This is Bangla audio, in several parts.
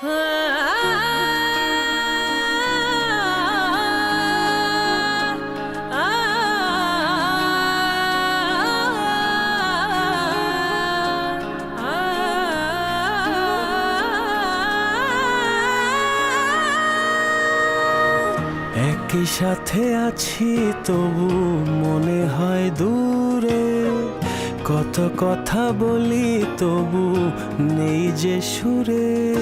একই সাথে আছি তবু মনে হয় দূর। কত কথা বলি তবু নেই যে সুরে।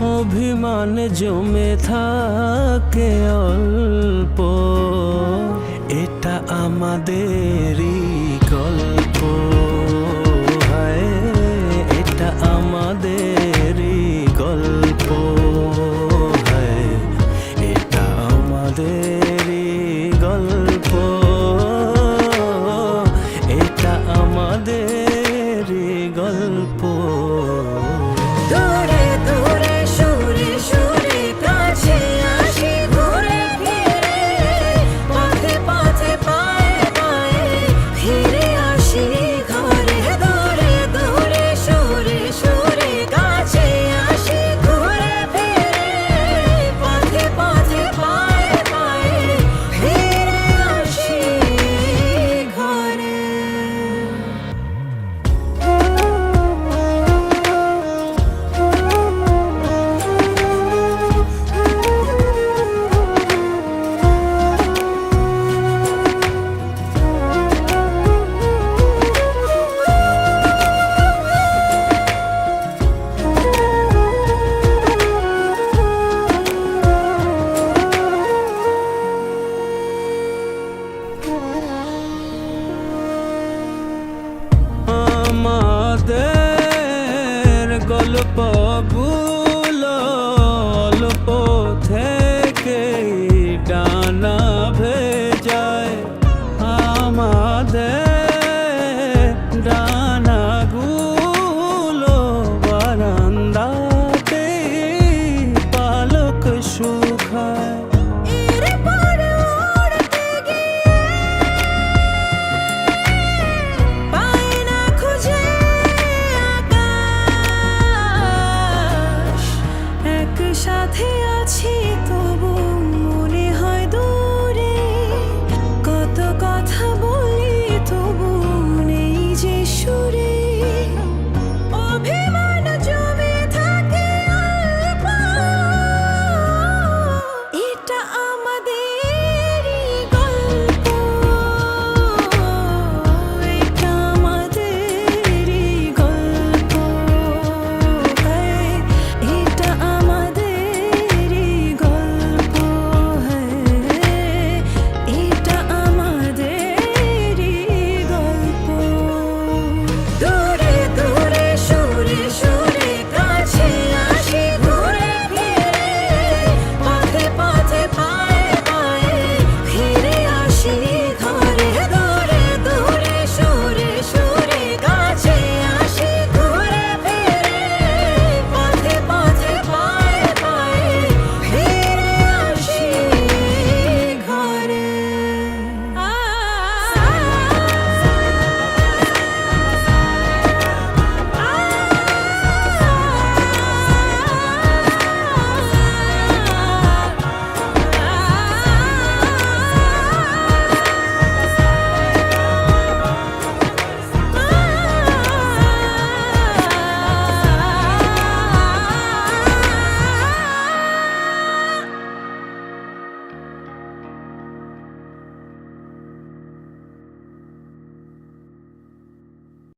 অভিমান জমে থাকে অল্প। এটা আমাদেরই Lübbe, chorei.